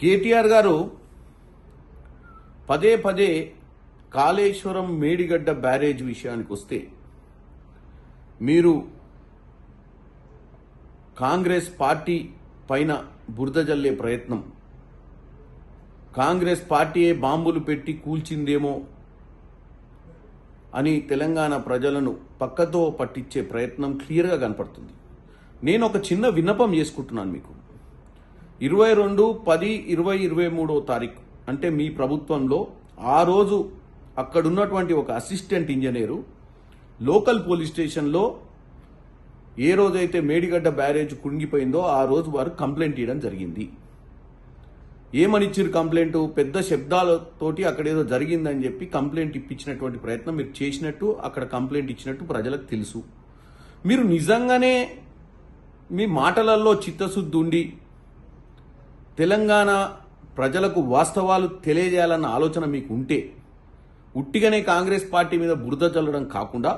కేటీఆర్ గారు పదే పదే కాళేశ్వరం మేడిగడ్డ బ్యారేజ్ విషయానికి వస్తే మీరు కాంగ్రెస్ పార్టీ పైన బురద జల్లే ప్రయత్నం. కాంగ్రెస్ పార్టీయే బాంబులు పెట్టి కూల్చిందేమో అని తెలంగాణ ప్రజలను పక్కతో పట్టించే ప్రయత్నం క్లియర్గా కనపడుతుంది. నేను ఒక చిన్న విన్నపం చేసుకుంటున్నాను మీకు. ఇరవై రెండు పది ఇరవై ఇరవై మూడో తారీఖు. అంటే మీ ప్రభుత్వంలో ఆ రోజు అక్కడున్నటువంటి ఒక అసిస్టెంట్ ఇంజనీరు లోకల్ పోలీస్ స్టేషన్లో ఏ రోజైతే మేడిగడ్డ బ్యారేజ్ కుంగిపోయిందో ఆ రోజు వారు కంప్లైంట్ ఇవ్వడం జరిగింది. ఏమనిచ్చారు కంప్లైంట్? పెద్ద శబ్దాలతోటి అక్కడ ఏదో జరిగిందని చెప్పి కంప్లైంట్ ఇప్పించినటువంటి ప్రయత్నం మీరు చేసినట్టు అక్కడ కంప్లైంట్ ఇచ్చినట్టు ప్రజలకు తెలుసు. మీరు నిజంగానే మీ మాటలలో చిత్తశుద్ధి ఉండి తెలంగాణ ప్రజలకు వాస్తవాలు తెలియజేయాలన్న ఆలోచన మీకు ఉంటే ఉట్టిగానే కాంగ్రెస్ పార్టీ మీద బురద చల్లడం కాకుండా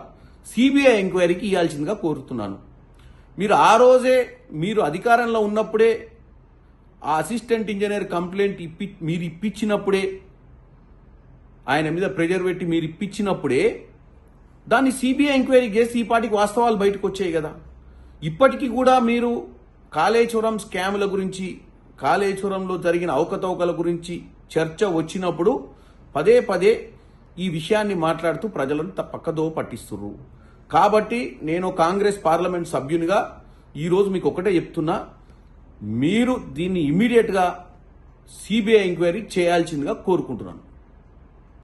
సిబిఐ ఎంక్వైరీకి ఇవ్వాల్సిందిగా కోరుతున్నాను. మీరు ఆ రోజే మీరు అధికారంలో ఉన్నప్పుడే ఆ అసిస్టెంట్ ఇంజనీర్ కంప్లైంట్ ఇప్పి మీరు ఇప్పించినప్పుడే ఆయన మీద ప్రెజర్ పెట్టి మీరు ఇప్పించినప్పుడే దాన్ని సిబిఐ ఎంక్వైరీ చేసి ఈ పాటికి వాస్తవాలు బయటకు వచ్చాయి కదా. ఇప్పటికీ కూడా మీరు కాళేశ్వరం స్కాముల గురించి కాళేశ్వరంలో జరిగిన అవకతవకల గురించి చర్చ వచ్చినప్పుడు పదే పదే ఈ విషయాన్ని మాట్లాడుతూ ప్రజలను త- పక్కదో పట్టిస్తున్నారు కాబట్టి నేను కాంగ్రెస్ పార్లమెంట్ సభ్యునిగా ఈరోజు మీకు ఒకటే చెప్తున్నా. మీరు దీన్ని ఇమీడియట్గా సిబిఐ ఎంక్వైరీ చేయాల్సిందిగా కోరుకుంటున్నాను.